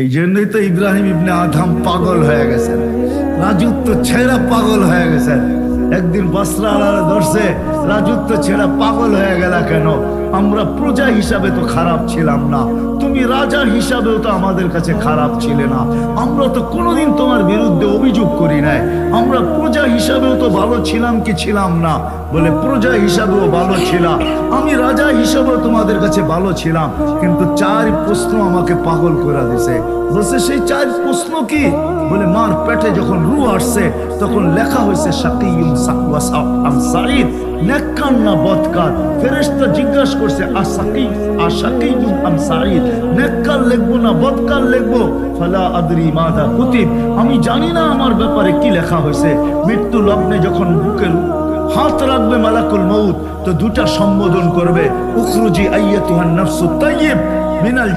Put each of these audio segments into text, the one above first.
এই জন্যই তো ইব্রাহিম ইবনে আধাম পাগল হয়ে গেছেন। রাজুত্ব ছেড়া পাগল হয়ে গেছেন। একদিন আলাদা ধরছে, রাজুত্ব ছেড়া পাগল হয়ে গেল কেন? আমরা প্রজা হিসাবে তো খারাপ ছিলাম না। তুমি রাজা হিসাবেও তো আমাদের কাছে খারাপ ছিলে না। আমরা তো কোনোদিন তোমার বিরুদ্ধে অভিযোগ করি নাই। আমরা প্রজা হিসাবেও তো ভালো ছিলাম কি ছিলাম না। বলে, প্রজা হিসাবেও ভালো ছিলাম। আমি রাজা হিসাবেও তোমাদের কাছে ভালো ছিলাম। কিন্তু চার প্রশ্ন আমাকে পাগল করে দিছে। বলছে, সেই চার প্রশ্ন কি? বলে, মার পেটে যখন রু আসছে, তখন লেখা হয়েছে আমি জানি না আমার ব্যাপারে কি লেখা হয়েছে। মৃত্যু লগ্নে যখন বুকের হাত রাখবে মালাকুল মৌত তো দুটা সম্বোধন করবে, উখরুজি আইয়াতুহান নফসু তাইয়িব মিনাল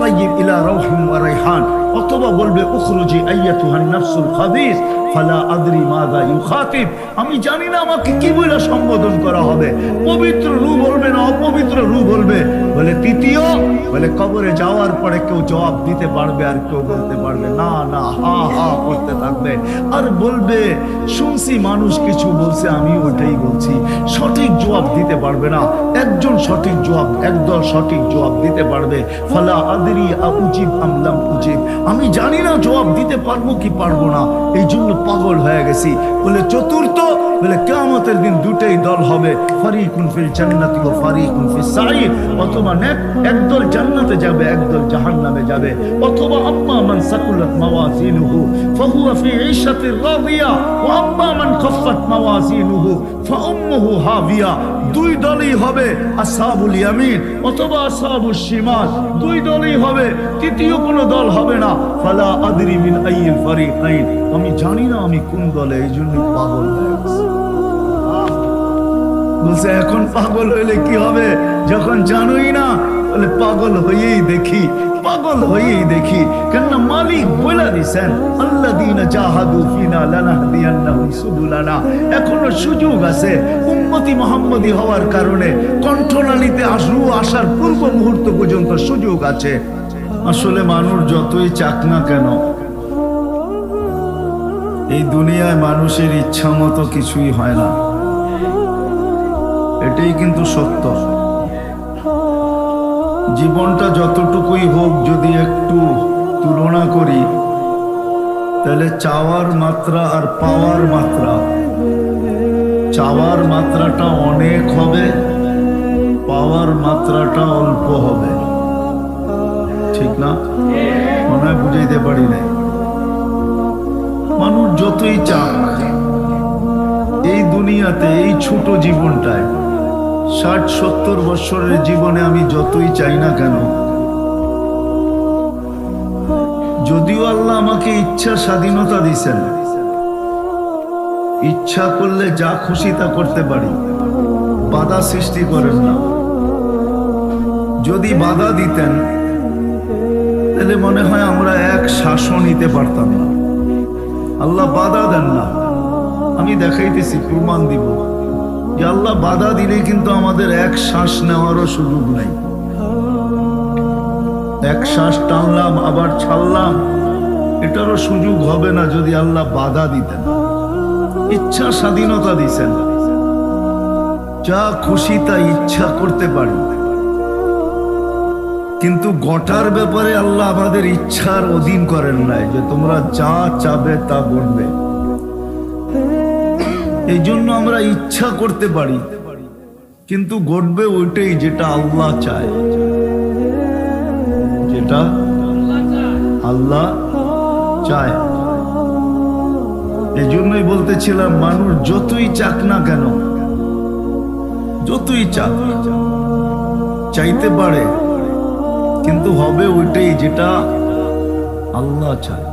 তাইয়িব ইলা ওয়া রাইহান। অথবা বলবে, উখরুজি আইয়াতুহান নফসুল খাবিস, ফালা আদরি ইউখাতিব। আমি জানি না আমাকে কি বলে সম্বোধন করা হবে। পবিত্র রু বলবে না অপবিত্র রু বলবে? বলে, তৃতীয়। বলে, কবরে যাওয়ার পরে কেউ জবাব দিতে পারবে আর কেউ বলতে পারবে না। না হা হা, করতে থাকবে। আর বলবে, শুনছি মানুষ কিছু বলছে আমি ওটাই বলছি। সঠিক জবাব দিতে পারবে না। একজন সঠিক জবাব, একদল সঠিক জবাব দিতে পারবে। ফালা আদরি উচিত আমলাম উচিত আমি জানি না জবাব দিতে পারব কি পারব না। এই জন্য পাগল হয়ে গেছি। বলে, চতুর্থ বলে কেয়ামতের দিন দুটাই দল হবে, ফারিকুন ফিল জান্নাতি ও ফারিকুন সাঈদ। অথবা নেক, একদল জান্নাতে যাবে, একদল জাহান্নামে যাবে। অথবা আম্মা মান সাকুলাত মাওয়াজিনুহু, ফাহুয়া ফি ঈশাতির রাদিয়া, ওয়া আম্মা মান খাফফাত মাওয়াজিনুহু, ফাউম্মুহু হাবিয়া দুই দলই হবে আসহাবুল ইয়ামিন, অথবা আসহাবুশ শিমাল। দুই দলই হবে, তৃতীয় কোনো দল হবে না। ফালা আদরি মিন আইয়িল ফারিকাইন। আমি জানি না আমি কোন দলে, এই জন্য পাগল বলছে, এখন পাগল হইলে কি হবে? যখন জানোই না বলে পাগল হয়েই দেখি, পাগল হয়েই দেখি। কেননা মালিক বলে দিছেন, আল্লাযীনা জাহাদু ফিনা এখনও সুযোগ আছে, উম্মতি মুহাম্মদী হওয়ার কারণে কণ্ঠনালীতে আসরু আসার পূর্ব মুহূর্ত পর্যন্ত সুযোগ আছে। আসলে মানুষ যতই চাক না কেন এই দুনিয়ায় মানুষের ইচ্ছা মতো কিছুই হয় না। এটাই কিন্তু সত্য। জীবনটা যতটুকুই হোক যদি একটু তুলনা করি, তাহলে চাওয়ার মাত্রা আর পাওয়ার মাত্রা। চাওয়ার মাত্রাটা অনেক হবে, পাওয়ার মাত্রাটা অল্প হবে। ঠিক না? মনে হয় বুঝাইতে পারি মানুষ যতই চাক, এই দুনিয়াতে, এই ছোট জীবনটায়, ষাট, সত্তর বৎসরের জীবনে আমি যতই চাই না কেন, যদিও আল্লাহ আমাকে ইচ্ছা স্বাধীনতা দিছেন ইচ্ছা করলে যা খুশি তা করতে পারি, বাধা সৃষ্টি করেন না। যদি বাধা দিতেন, তাহলে মনে হয় আমরা এক শ্বাসও নিতে পারতাম না। আল্লাহ বাধা দেন না। আমি দেখাইতেছি, প্রমাণ দিব। যে আল্লাহ বাধা দিলে কিন্তু আমাদের এক শ্বাস নেওয়ারও সুযোগ নাই। এক শ্বাস টানলাম, আবার ছাড়লাম, এটারও সুযোগ হবে না যদি আল্লাহ বাধা দিতেন। ইচ্ছা স্বাধীনতা দিছেন। যা খুশি তা ইচ্ছা করতে পারি। কিন্তু গটার ব্যাপারে আল্লাহ আমাদের ইচ্ছার অধীন করেন নাই যে তোমরা যা চাবে তা করবে এই জন্য আমরা ইচ্ছা করতে পারি, কিন্তু ঘটবে ওইটাই যেটা আল্লাহ চায়। যেটা আল্লাহ চায়। এই জন্যই বলতেছিলাম, মানুষ যতই চাক না কেন, যতই চাক, চাইতে পারে কিন্তু হবে ওইটাই যেটা আল্লাহ চায়।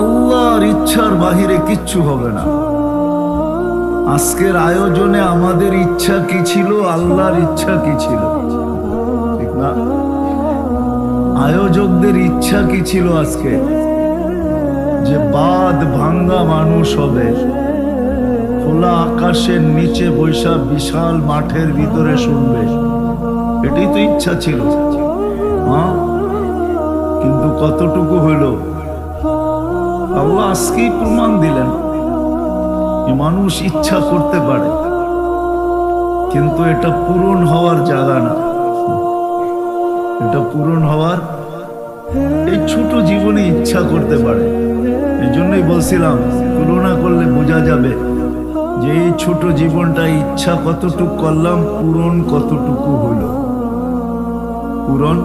আল্লাহর ইচ্ছার বাহিরে কিচ্ছু হবে না। আজকের আয়োজনে আমাদের ইচ্ছা কি ছিল, আল্লাহর ইচ্ছা কি ছিল? ঠিক না? আয়োজকদের ইচ্ছা কি ছিল আজকে? যে বাদ ভাঙ্গা মানুষ হবে। খোলা আকাশের নিচে বৈশা বিশাল মাঠের ভিতরে শুনবে। এটাই তো ইচ্ছা ছিল। কিন্তু কতটুকু হইল আল্লাহ আজকেই প্রমাণ দিলেন মানুষ ইচ্ছা করতে পারে, কিন্তু এটা পূরণ হওয়ার জায়গা না। এটা পূরণ হওয়ার এই ছোট জীবনে ইচ্ছা করতে পারে। এই জন্যই বলছিলাম, তুলনা করলে বোঝা যাবে যে এই ছোট জীবনটা ইচ্ছা কতটুকু করলাম, পূরণ কতটুকু হইল পূরণ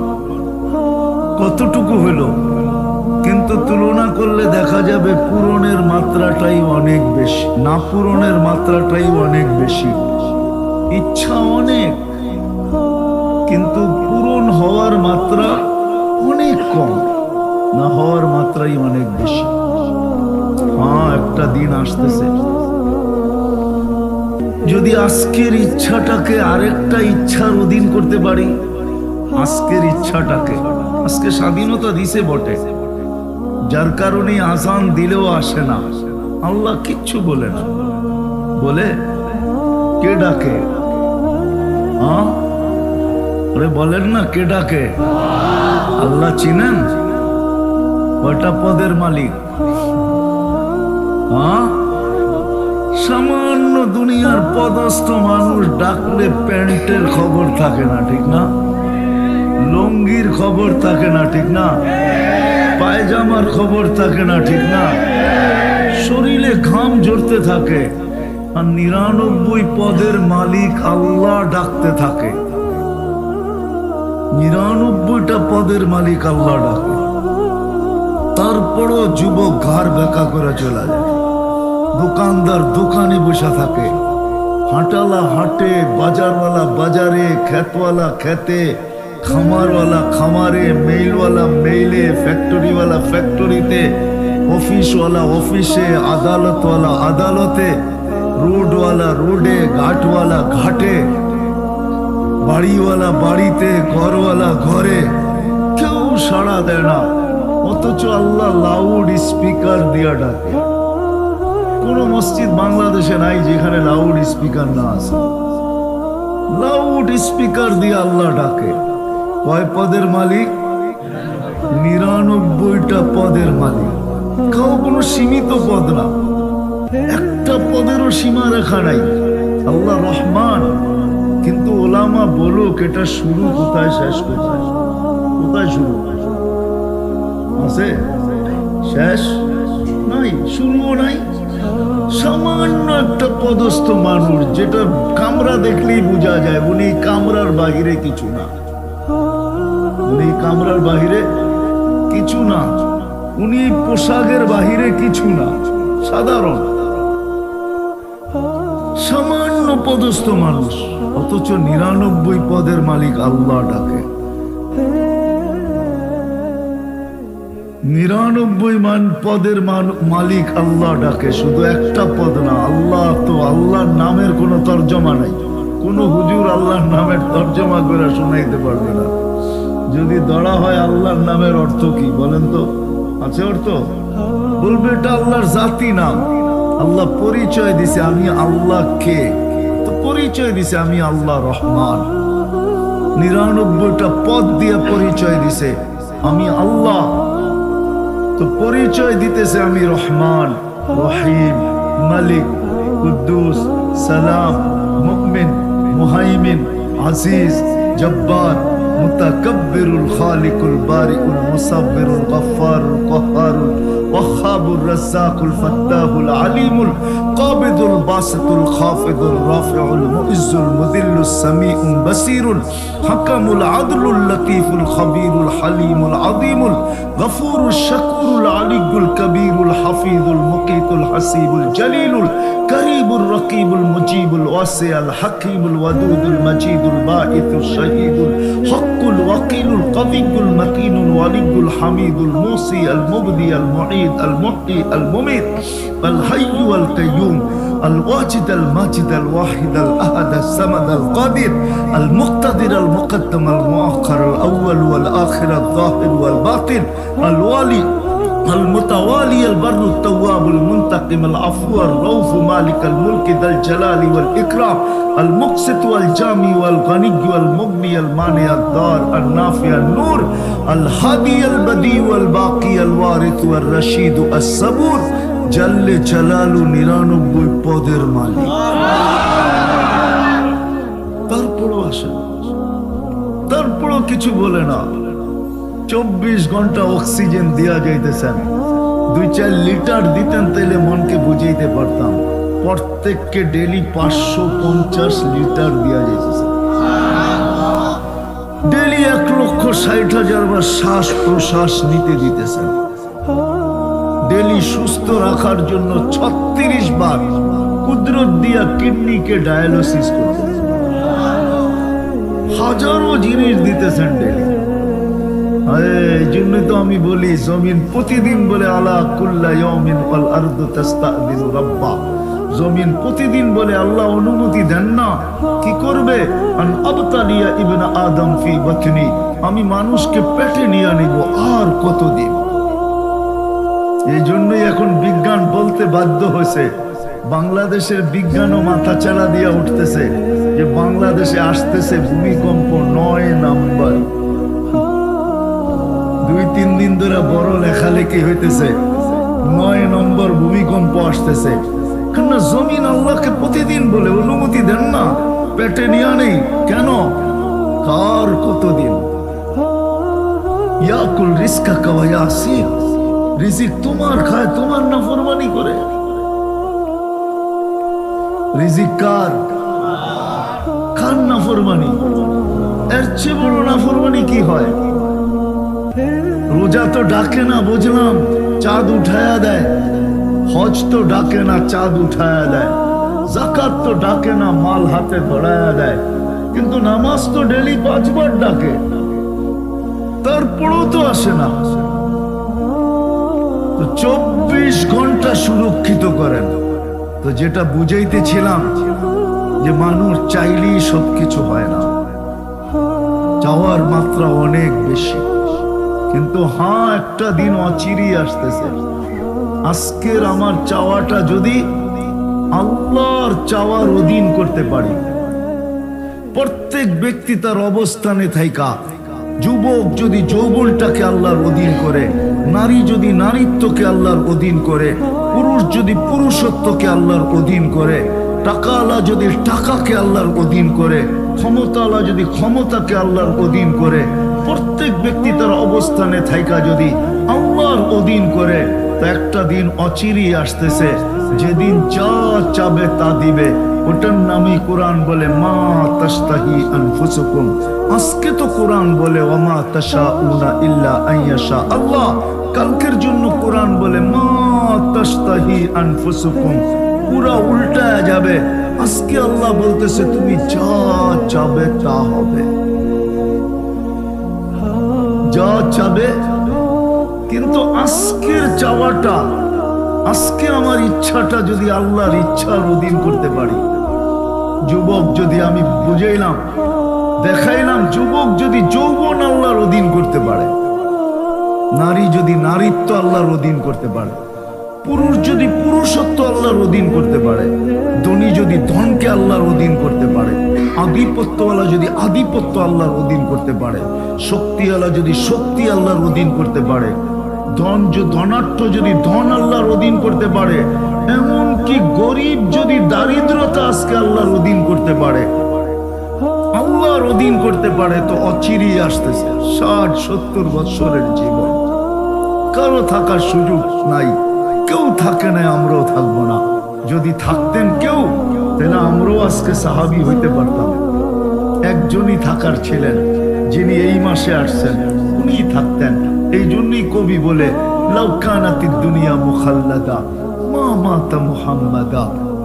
কতটুকু হইল কিন্তু তুলনা করলে দেখা যাবে পূরণের মাত্রাটাই অনেক বেশি। না পূরণের মাত্রাটাই অনেক বেশি। ইচ্ছা অনেক, কিন্তু পূরণ হওয়ার মাত্রা অনেক কম। না হওয়ার মাত্রাই অনেক বেশি। হ্যাঁ একটা দিন আসতেছে। যদি আজকের ইচ্ছাটাকে আরেকটা ইচ্ছার অধীন করতে পারি আজকের ইচ্ছাটাকে, আজকে স্বাধীনতা দিছে বটে। যার কারণে আসান দিলেও আসে না। আল্লাহ কিচ্ছু বলে না। বলে, কে ডাকে? বলেন না, কে ডাকে? আল্লাহ চিনেন? কয়টা পদের মালিক? সামান্য দুনিয়ার পদস্থ মানুষ ডাকলে প্যান্টের খবর থাকে না, ঠিক না? লঙ্গির খবর থাকে না, ঠিক না? পায়জামার খবর থাকে না, ঠিক না? শরীরে ঘাম জড়তে থাকে আর নিরানব্বই পদের মালিক আল্লাহ ডাকতে থাকে। নিরানব্বইটা পদের মালিক আল্লাহ ডাকে। তারপরও যুবক ঘর বেকা করে চলে যায়। দোকানদার দোকানে বসে থাকে। হাঁটালা হাঁটে, বাজারওয়ালা বাজারে, খেতওয়ালা খেতে খামারওয়ালা, খামারে মেইলওয়ালা মেইলে ফ্যাক্টরিওয়ালা ফ্যাক্টরিতে অফিসওয়ালা অফিসে আদালতওয়ালা, আদালতে রোডওয়ালা রোডে ঘাটওয়ালা, ঘাটে, বাড়িওয়ালা, বাড়িতে, ঘরওয়ালা, ঘরে, কেউ সাড়া দেয় না। অথচ আল্লাহ লাউড স্পিকার দিয়া ডাকে। কোন মসজিদ বাংলাদেশে নাই যেখানে লাউড স্পিকার না আছে। লাউড স্পিকার দিয়ে আল্লাহ ডাকে। কয় পদের মালিক? নিরানব্বইটা পদের মালিক। কাউ কোনো সীমিত পদ না। একটা পদেরও সীমা রেখা নাই। আল্লাহ রহমান। কিন্তু ওলামা বলুক, এটা শুরু কোথায়, শেষ কোথায়? কোথায় শুরু? আছে? শেষ? নাই, শুরুও নাই। সামান্য একটা পদস্থ মানুষ, যেটা কামরা দেখলেই বোঝা যায়, উনি কামরার বাহিরে কিছু না। উনি কামরার বাহিরে কিছু না। উনি পোশাকের বাহিরে কিছু না। সাধারণ। সামান্য পদস্থ মানুষ। অথচ নিরানব্বই পদের মালিক আল্লাহ ডাকে। নিরানব্বই মান পদের মান- মালিক আল্লাহ ডাকে। শুধু একটা পদ না, আল্লাহ তো আল্লাহর নামের কোনো তর্জমা নাই। কোন হুজুর আল্লাহর নামের তর্জমা করে শোনাইতে পারবে না। যদি দড়া হয় আল্লাহর নামের অর্থ কি? বলেন তো। আছে অর্থ? বলবে এটা আল্লাহর জাতি নাম। আল্লাহ পরিচয় দিছে, আমি আল্লাহ কে? তো পরিচয় দিছে, আমি আল্লাহ রহমান। নিরানব্বইটা পদ দিয়ে পরিচয় দিছে, আমি আল্লাহ। তো পরিচয় দিতেছে, আমি রহমান, রহিম, মালিক, কুদ্দুস, সালাম মুকমিন মুহাইমিন, আজিজ, জব্বার। متكبر الخالق البارئ المصبر الغفار القهار الوهاب الرزاق الفتاه العليم القابض الباسط الخافض الرافع المؤز المذل السميع بصير حكم العدل اللطيف الخبير الحليم العظيم الغفور الشكور العلي الكبير الحفيظ المقيت الحسيب الجليل الكريم الرقيب المجيب الواسع الحكيم الودود المجيد الباعث الشهيد الحق الوكيل القوي المتين الولي الحميد الموصي المبدي المعيد المحيي المميت الحي والقيوم الواجد الماجد الواحد الأحد الصمد القادر المقتدر المقدم المؤخر الأول والآخر الظاهر والباطن الوالي المتوالي البر التواب المنتقم العفو الرؤوف مالك الملك ذا الجلال والإكرام المقسط والجامي والغني والمغني المانع الدار النافع النور الهادي البديع والباقي الوارث والرشيد الصبور جل جلاله নিরানব্বই পদের মালিক তারপরও আসে না। তারপরও কিছু বলে না চব্বিশ ঘণ্টা অক্সিজেন দেওয়া যাইতেছেন। দুই চার লিটার দিতেন তাইলে মনকে বুঝাইতে পারতাম। প্রত্যেককে ডেলি পাঁচশো পঞ্চাশ লিটার দেওয়া যাইতেছে। ডেলি এক লক্ষ ষাট হাজার বার শ্বাস প্রশ্বাস নিতে দিতেছেন। ডেলি সুস্থ রাখার জন্য ছত্রিশ বার কুদরত দিয়া কিডনিকে ডায়ালিসিস করতেছেন। হাজারো জিনিস দিতেছেন ডেলি জন্য তো আমি বলি, জমিন প্রতিদিন বলে, আলা কুল্লা ওয়াল আরদু রাব্বা। জমিন প্রতিদিন বলে, আল্লাহ অনুমতি দেন না। কি করবে? আন আবতালিয়া ইবনে আদম ফি বাতনি। আমি মানুষকে পেটে নিয়ে নিব, আর কতদিন? এই জন্যই এখন বিজ্ঞান বলতে বাধ্য হয়েছে। বাংলাদেশের বিজ্ঞানও মাথা চালা দিয়ে উঠতেছে যে, বাংলাদেশে আসতেছে ভূমিকম্প নয় নাম্বার। দুই, তিন দিন ধরে বড় লেখালেখি হইতেছে। নয় নম্বর ভূমিকম্প আসতেছে। কেন জমিন আল্লাহকে প্রতিদিন বলে, অনুমতি দেন না। পেটে নিয়ে নেই। কেন? কার কতদিন? ইয়াকুল রিস্কা কাওয়া রিজিক তোমার খায়, তোমার না ফরমানি করে। রিজিক কার? কার না ফরমানি এর চেয়ে বড় না ফরমানি কি হয়? রোজা তো ডাকে না, বুঝলাম। চাঁদ উঠায়া দেয়। হজ তো ডাকে না, চাঁদ উঠায়া দেয়। জাকাত তো ডাকে না, মাল হাতে ধরায়া দেয়। কিন্তু নামাজ তো ডেলি পাঁচবার ডাকে। তারপরেও তো আসে না। চব্বিশ ঘণ্টা সুরক্ষিত করেন। তো যেটা বুঝাইতেছিলাম, যে মানুষ চাইলেই সবকিছু হয় না। চাওয়ার মাত্রা অনেক বেশি। কিন্তু হ্যাঁ একটা দিন অচিরি আসতেছে। আজকের আমার চাওয়াটা যদি আল্লাহর চাওয়ার অধীন করতে পারি, প্রত্যেক ব্যক্তি তার অবস্থানে থাইকা, যুবক যদি যৌবনটাকে আল্লাহর অধীন করে, নারী যদি নারীত্বকে আল্লাহর অধীন করে, পুরুষ যদি পুরুষত্বকে আল্লাহর অধীন করে, টাকাওয়ালা যদি টাকাকে আল্লাহর অধীন করে, ক্ষমতাওয়ালা যদি ক্ষমতাকে আল্লাহর অধীন করে প্রত্যেক ব্যক্তি তার অবস্থানে থাইকা যদি আল্লাহর অধীন করে একটা দিন অচিরি আসতেছে। যেদিন যা চাবে তা দিবে। ওটার নামই কোরআন বলে, মা তাস্তাহি আনফুসুকুম। আজকে তো কোরআন বলে, ওমা তাশাউনা ইল্লা আইয়াশা আল্লাহ কালকের জন্য কোরআন বলে, মা তাস্তাহি আনফুসুকুম। পুরা উল্টায়া যাবে। আজকে আল্লাহ বলতেছে, তুমি যা চাবে তা হবে। যা চাবে কিন্তু আজকের চাওয়াটা আজকে আমার ইচ্ছাটা যদি আল্লাহর ইচ্ছার অধীন করতে পারি। যুবক যদি আমি বুঝাইলাম, দেখাইলাম, যুবক যদি যৌবন আল্লাহর অধীন করতে পারে, নারী যদি নারীত্ব আল্লাহর অধীন করতে পারে পুরুষ যদি পুরুষত্ব আল্লাহর অধীন করতে পারে, ধনী যদি ধনকে আল্লাহর অধীন করতে পারে, আধিপত্যওয়ালা যদি আধিপত্য আল্লাহর অধীন করতে পারে, শক্তিওয়ালা যদি শক্তি আল্লাহর অধীন করতে পারে, ধন য- ধনাঢ্য যদি ধন আল্লাহর অধীন করতে পারে, এমনকি গরিব যদি দারিদ্রতা আজকে আল্লাহর অধীন করতে পারে, আল্লাহর অধীন করতে পারে, তো অচিরি আসতেছে ষাট সত্তর বৎসরের জীবন। কারও থাকার সুযোগ নাই। কেউ থাকে না, আমরাও থাকব না। যদি থাকতেন কেউ, তাহলে আমরাও আজকে সাহাবি হইতে পারতাম। একজনই থাকার ছিলেন, যিনি এই মাসে আসছেন উনি থাকতেন। এই জন্যই কবি বলে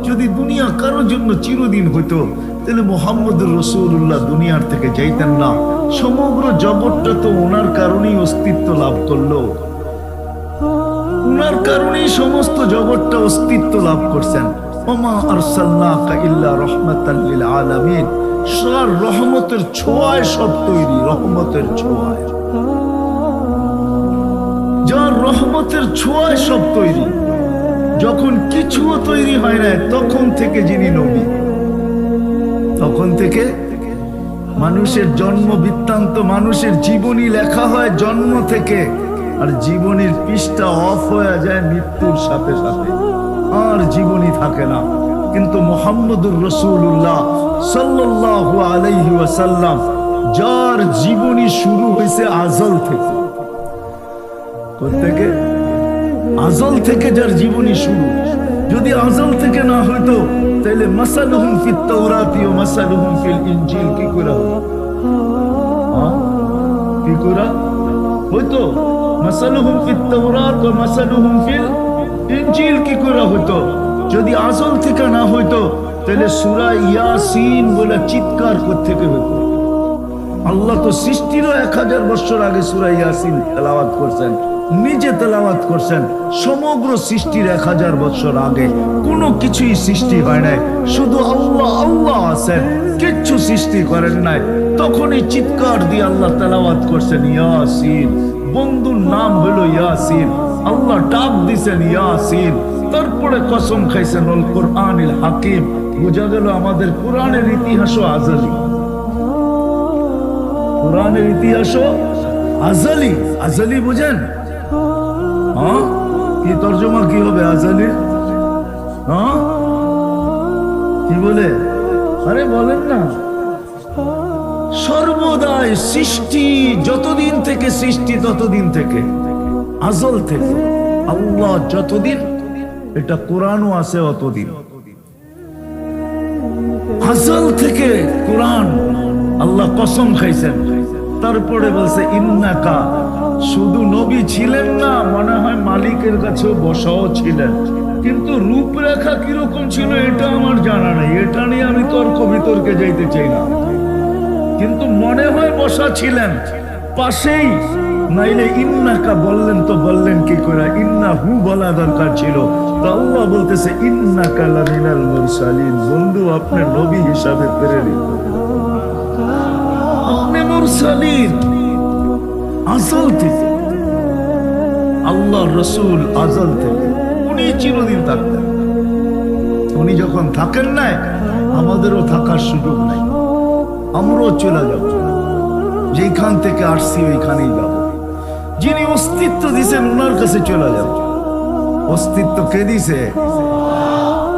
যদি দুনিয়া জন্য চিরদিন হইতো, তাহলে মোহাম্মদুর রসুল্লাহ দুনিয়ার থেকে যাইতেন না। সমগ্র জগৎটা তো ওনার কারণেই অস্তিত্ব লাভ করল। ওনার কারণেই সমস্ত জগৎটা অস্তিত্ব লাভ করছেন। রহমতের ছোঁয়ায় সব তৈরি, রহমতের ছোঁয়ায়। যার রহমতের ছোঁয়ায় সব তৈরি। যখন কিছুও তৈরি হয় না তখন থেকে যিনি নবী। তখন থেকে মানুষের জন্ম বৃত্তান্ত, মানুষের জীবনী লেখা হয় জন্ম থেকে। আর জীবনীর পৃষ্ঠা অফ হয়ে যায় মৃত্যুর সাথে সাথে। আর জীবনী থাকে না। কিন্তু মোহাম্মদুর রসুল্লাহ সাল্লাহ আলাইহি ওয়াসাল্লাম, যার জীবনী শুরু হয়েছে আজল থেকে। থেকে আজল থেকে যার জীবনী শুরু। যদি আজল থেকে না হইতো তাহলে মাসালুহুম ফিত তাওরাতি ও মাসালুহুম ফিল ইনজিল, কি করে? হ্যাঁ? কি করে হইতো। মাসালুহুম ফিত তাওরাত ও মাসালুহুম ফিল ইনজিল কি করে হইতো? যদি আজল থেকে না হইতো, তাহলে সূরা ইয়াসিন বলে চিৎকার করতে হইতো। আল্লাহ তো সৃষ্টিরও এক হাজার বছর আগে সুরা ইয়াসিন তেলাওয়াত করছেন, নিজে তেলাওয়াত করছেন। সমগ্র সৃষ্টির এক হাজার বছর আগে কোনো কিছুই সৃষ্টি হয় নাই। শুধু আল্লাহ আল্লাহ আছেন, কিচ্ছু সৃষ্টি করেন নাই। তখনই চিৎকার দিয়ে আল্লাহ তেলাওয়াত করছেন, ইয়াসিন। বন্ধুর নাম হলো ইয়াসিন। আল্লাহ ডাক দিছেন ইয়াসিন। তারপরে কসম খাইছেন অল কোরআনিল হাকিম। বোঝা গেল আমাদের কোরআনের ইতিহাসও আজালি। কোরআনের ইতিহাসও আজালি। আজালি বুঝেন? হ্যাঁ? কি তর্জমা, কি হবে আজালির? হ্যাঁ? কি বলে? আরে বলেন না। সর্বদাই সৃষ্টি যতদিন থেকে সৃষ্টি, ততদিন থেকে। আজল থেকে। আল্লাহ যতদিন, এটা কোরআনও আছে অতদিন। আজল থেকে কোরআন আল্লাহ কসম খাইছেন। তারপরে বলছে, ইন্নাকা, শুধু নবী ছিলেন না, মনে হয় মালিকের কাছে বসাও ছিলেন। কিন্তু রূপরেখা কীরকম ছিল, এটা আমার জানা নেই। এটা নিয়ে আমি তর্ক বিতর্কে যাইতে চাই না। কিন্তু মনে হয় বসা ছিলেন। পাশেই নাইলে ইন্নাকা বললেন তো বললেন কি করে? ইন্না হু বলা দরকার ছিল। আল্লাহ বলতেছে, ইন্নাকা লামিনাল মুরসালিন। বন্ধু, আপনি নবী হিসাবে প্রেরিত আপনি মুরসালিন। আসল থেকে। আল্লাহ রসুল আজল থেকে। উনি চিরদিন থাকতেন। উনি যখন থাকেন নাই, আমাদেরও থাকার সুযোগ নাই। আমরাও চলে যাব। যেখান থেকে আসছি, ওইখানেই যাব। যিনি অস্তিত্ব দিছেন, ওনার কাছে চলে যাব। অস্তিত্ব কে দিছে?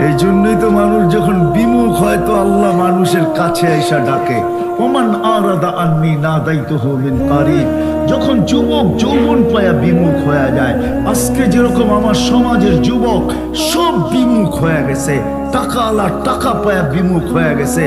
এই জন্যই তো মানুষ যখন বিমুখ হয়, তো আল্লাহ মানুষের কাছে এসে ডাকে, ওমান আরাদা আন্নি না দায়িত্ব হবেন যখন যুবক যৌবন পায়া বিমুখ হয়ে যায়, আজকে যেরকম আমার সমাজের যুবক সব বিমুখ হয়ে গেছে, টাকা আলা টাকা পায়া বিমুখ হয়ে গেছে,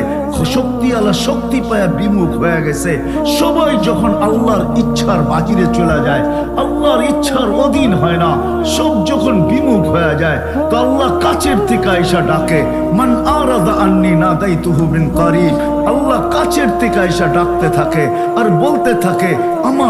শক্তি আলা শক্তি পায়া বিমুখ হয়ে গেছে, সবাই যখন আল্লাহর ইচ্ছার বাজিরে চলে যায়, আল্লাহর ইচ্ছার অধীন হয় না, সব যখন বিমুখ হয়ে যায়, তো আল্লাহ কাছের থেকে আইসা ডাকে, মান আরাদা আন্নি না দায়িত্ব বিন কারিব আল্লাহ কাছের থেকে আইসা ডাকতে থাকে আর বলতে থাকে আমা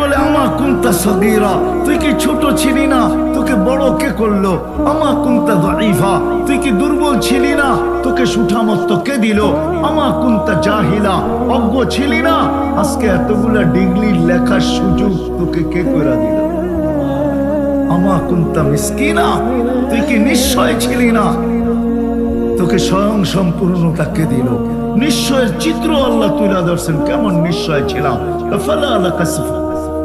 বলে, আমা কুন্তা সগীরা, তুই কি ছোট ছিলি না? তোকে বড় কে করল? আমা কুন্তা দাইফা তুই কি দুর্বল ছিলি না? তোকে সুঠামত্ত কে দিল? আমা কুন্তা জাহিলা, অজ্ঞ ছিলি না? আজকে এতগুলা ডিগ্রি লেখার সুযোগ তোকে কে করে দিল? আমা কুন্তা মিসকিনা, তুই কি নিশ্চয় ছিলি না? তোকে স্বয়ং সম্পূর্ণতাকে দিল? নিশ্চয়ের চিত্র আল্লাহ তুলে ধরছেন, কেমন নিশ্চয় ছিলাম? ফালা আল্লাহ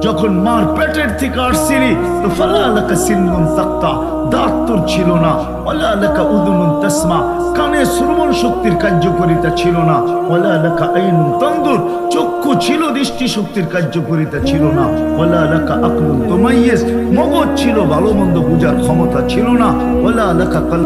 যখন মার পেটের থেকে আসছিলি, তো ফালা আলাকা সিন্নুন তাক্তা, দাঁত তোর ছিল না ওলা আলাকা উদুনুন তাসমা, কানে শ্রবণ শক্তির কার্যকরিতা ছিল না ওলা আলাকা আইনুন তন্দুর, চক্ষু ছিল, দৃষ্টি শক্তির কার্যকরিতা ছিল না ওলা আলাকা আকলুন তোমাইয়েস, মগজ ছিল, ভালো মন্দ বুঝার ক্ষমতা ছিল না ওলা আলাকা কাল